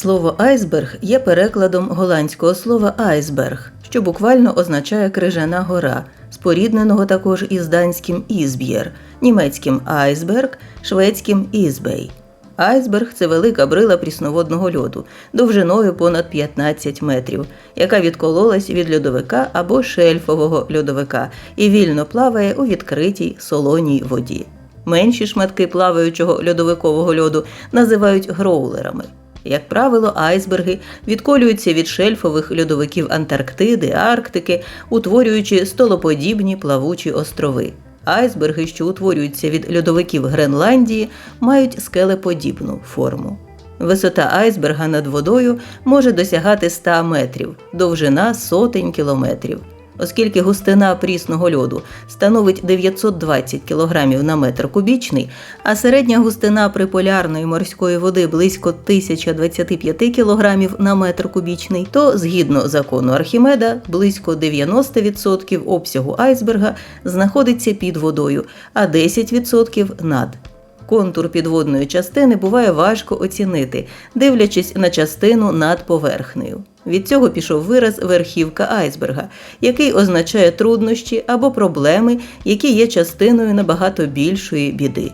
Слово айсберг є перекладом голландського слова айсберг, що буквально означає крижана гора, спорідненого також із данським ізб'єр, німецьким айсберг, шведським ізбей. Айсберг це велика брила прісноводного льоду, довжиною понад 15 метрів, яка відкололась від льодовика або шельфового льодовика і вільно плаває у відкритій солоній воді. Менші шматки плаваючого льодовикового льоду називають гроулерами. Як правило, айсберги відколюються від шельфових льодовиків Антарктиди, Арктики, утворюючи столоподібні плавучі острови. Айсберги, що утворюються від льодовиків Гренландії, мають скелеподібну форму. Висота айсберга над водою може досягати 100 метрів, довжина сотень кілометрів. Оскільки густина прісного льоду становить 920 кг на метр кубічний, а середня густина приполярної морської води близько 1025 кг на метр кубічний, то згідно закону Архімеда, близько 90% обсягу айсберга знаходиться під водою, а 10% над. Контур підводної частини буває важко оцінити, дивлячись на частину над поверхнею. Від цього пішов вираз верхівка айсберга, який означає труднощі або проблеми, які є частиною набагато більшої біди.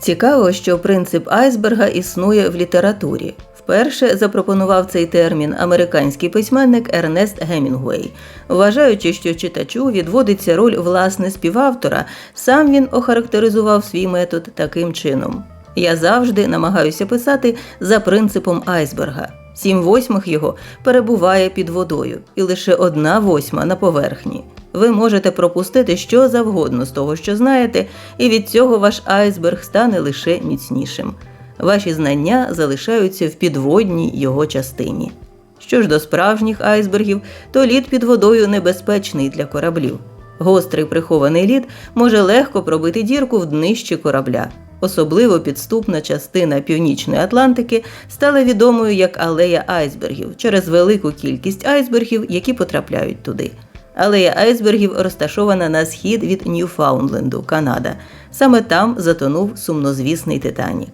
Цікаво, що принцип айсберга існує в літературі. Вперше запропонував цей термін американський письменник Ернест Гемінгуей, вважаючи, що читачу відводиться роль власне співавтора, сам він охарактеризував свій метод таким чином. Я завжди намагаюся писати за принципом айсберга. Сім восьмих його перебуває під водою, і лише одна восьма на поверхні. Ви можете пропустити що завгодно з того, що знаєте, і від цього ваш айсберг стане лише міцнішим. Ваші знання залишаються в підводній його частині. Що ж до справжніх айсбергів, то лід під водою небезпечний для кораблів. Гострий прихований лід може легко пробити дірку в днищі корабля. Особливо підступна частина Північної Атлантики стала відомою як алея айсбергів через велику кількість айсбергів, які потрапляють туди. Алея айсбергів розташована на схід від Ньюфаундленду, Канада. Саме там затонув сумнозвісний Титанік.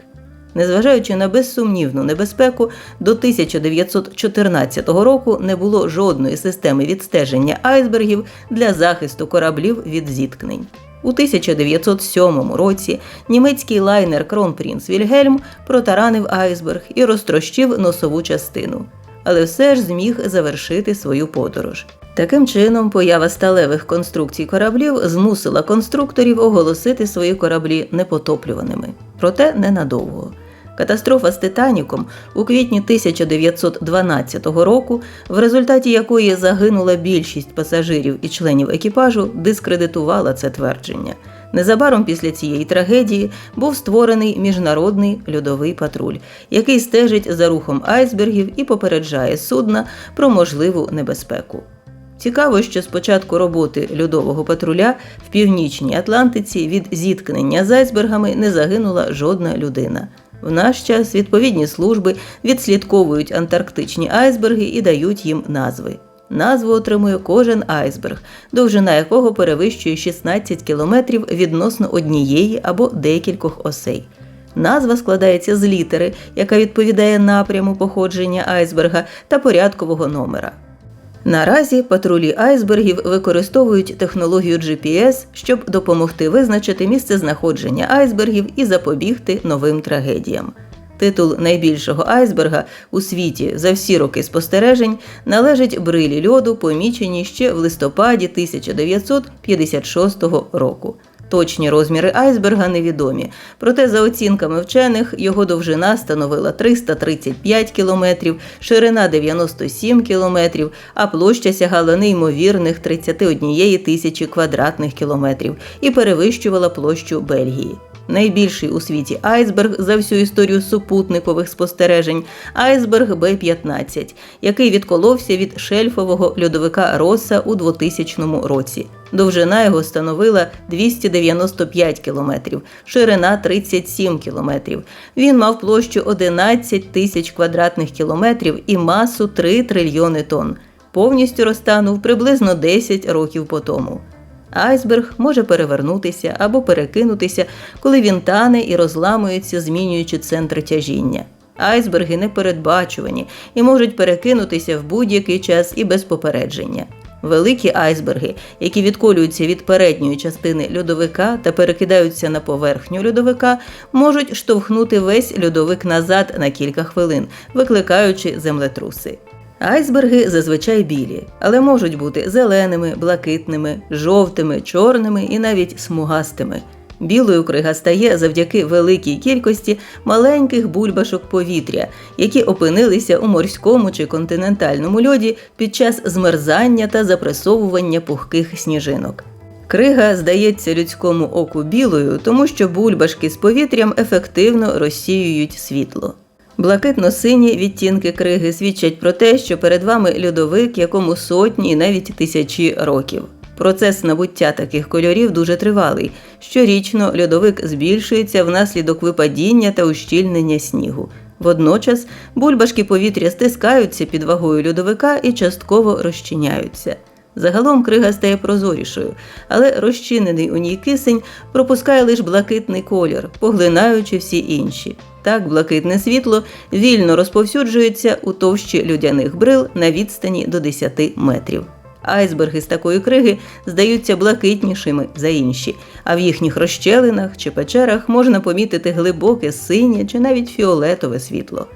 Незважаючи на безсумнівну небезпеку, до 1914 року не було жодної системи відстеження айсбергів для захисту кораблів від зіткнень. У 1907 році німецький лайнер Кронпрінц Вільгельм протаранив айсберг і розтрощив носову частину, але все ж зміг завершити свою подорож. Таким чином, поява сталевих конструкцій кораблів змусила конструкторів оголосити свої кораблі непотоплюваними, проте ненадовго. Катастрофа з Титаніком у квітні 1912 року, в результаті якої загинула більшість пасажирів і членів екіпажу, дискредитувала це твердження. Незабаром після цієї трагедії був створений міжнародний льодовий патруль, який стежить за рухом айсбергів і попереджає судна про можливу небезпеку. Цікаво, що з початку роботи льодового патруля в північній Атлантиці від зіткнення з айсбергами не загинула жодна людина. В наш час відповідні служби відслідковують антарктичні айсберги і дають їм назви. Назву отримує кожен айсберг, довжина якого перевищує 16 кілометрів відносно однієї або декількох осей. Назва складається з літери, яка відповідає напряму походження айсберга та порядкового номера. Наразі патрулі айсбергів використовують технологію GPS, щоб допомогти визначити місце знаходження айсбергів і запобігти новим трагедіям. Титул найбільшого айсберга у світі за всі роки спостережень належить брилі льоду, поміченій ще в листопаді 1956 року. Точні розміри айсберга невідомі, проте, за оцінками вчених, його довжина становила 335 кілометрів, ширина 97 кілометрів, а площа сягала неймовірних 31 тисячі квадратних кілометрів і перевищувала площу Бельгії. Найбільший у світі айсберг за всю історію супутникових спостережень айсберг Б-15, який відколовся від шельфового льодовика Роса у 2000 році. Довжина його становила 295 кілометрів, ширина 37 кілометрів. Він мав площу 11 тисяч квадратних кілометрів і масу 3 трильйони тонн. Повністю розтанув приблизно 10 років по тому. Айсберг може перевернутися або перекинутися, коли він тане і розламується, змінюючи центр тяжіння. Айсберги непередбачувані і можуть перекинутися в будь-який час і без попередження. Великі айсберги, які відколюються від передньої частини льодовика та перекидаються на поверхню льодовика, можуть штовхнути весь льодовик назад на кілька хвилин, викликаючи землетруси. Айсберги зазвичай білі, але можуть бути зеленими, блакитними, жовтими, чорними і навіть смугастими. Білою крига стає завдяки великій кількості маленьких бульбашок повітря, які опинилися у морському чи континентальному льоді під час змерзання та запресовування пухких сніжинок. Крига здається людському оку білою, тому що бульбашки з повітрям ефективно розсіюють світло. Блакитно-сині відтінки криги свідчать про те, що перед вами льодовик, якому сотні і навіть тисячі років. Процес набуття таких кольорів дуже тривалий. Щорічно льодовик збільшується внаслідок випадіння та ущільнення снігу. Водночас бульбашки повітря стискаються під вагою льодовика і частково розчиняються. Загалом крига стає прозорішою, але розчинений у ній кисень пропускає лише блакитний колір, поглинаючи всі інші. Так блакитне світло вільно розповсюджується у товщі людяних брил на відстані до 10 метрів. Айсберги з такої криги здаються блакитнішими за інші, а в їхніх розщелинах чи печерах можна помітити глибоке синє чи навіть фіолетове світло.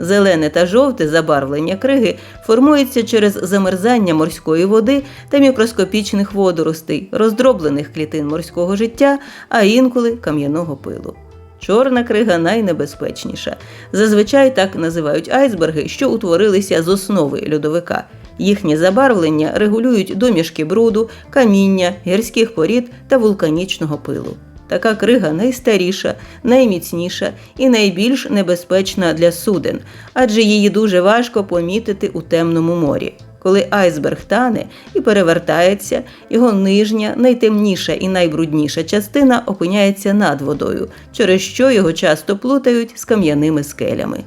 Зелене та жовте забарвлення криги формується через замерзання морської води та мікроскопічних водоростей, роздроблених клітин морського життя, а інколи кам'яного пилу. Чорна крига найнебезпечніша. Зазвичай так називають айсберги, що утворилися з основи льодовика. Їхнє забарвлення регулюють домішки бруду, каміння, гірських порід та вулканічного пилу. Така крига найстаріша, найміцніша і найбільш небезпечна для суден, адже її дуже важко помітити у темному морі. Коли айсберг тане і перевертається, його нижня, найтемніша і найбрудніша частина опиняється над водою, через що його часто плутають з кам'яними скелями.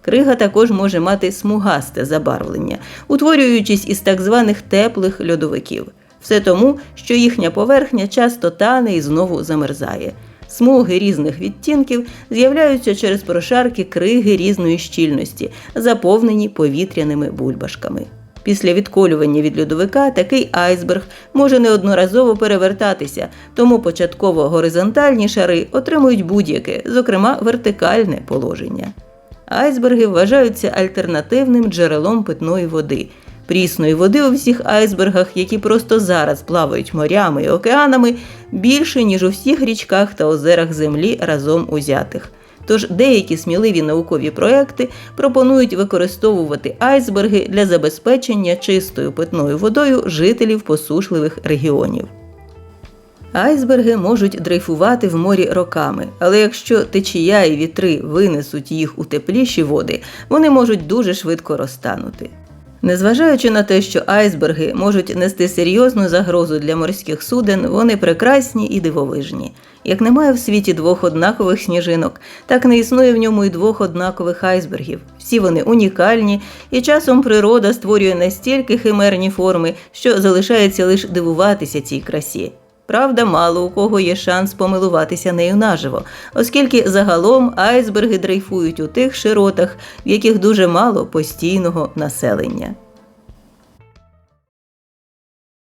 Крига також може мати смугасте забарвлення, утворюючись із так званих теплих льодовиків. Все тому, що їхня поверхня часто тане і знову замерзає. Смуги різних відтінків з'являються через прошарки криги різної щільності, заповнені повітряними бульбашками. Після відколювання від льодовика такий айсберг може неодноразово перевертатися, тому початково горизонтальні шари отримують будь-яке, зокрема вертикальне положення. Айсберги вважаються альтернативним джерелом питної води. Прісної води у всіх айсбергах, які просто зараз плавають морями і океанами, більше, ніж у всіх річках та озерах Землі разом узятих. Тож деякі сміливі наукові проекти пропонують використовувати айсберги для забезпечення чистою питною водою жителів посушливих регіонів. Айсберги можуть дрейфувати в морі роками, але якщо течія і вітри винесуть їх у тепліші води, вони можуть дуже швидко розтанути. Незважаючи на те, що айсберги можуть нести серйозну загрозу для морських суден, вони прекрасні і дивовижні. Як немає в світі двох однакових сніжинок, так не існує в ньому і двох однакових айсбергів. Всі вони унікальні, і часом природа створює настільки химерні форми, що залишається лише дивуватися цій красі. Правда, мало у кого є шанс помилуватися нею наживо, оскільки загалом айсберги дрейфують у тих широтах, в яких дуже мало постійного населення.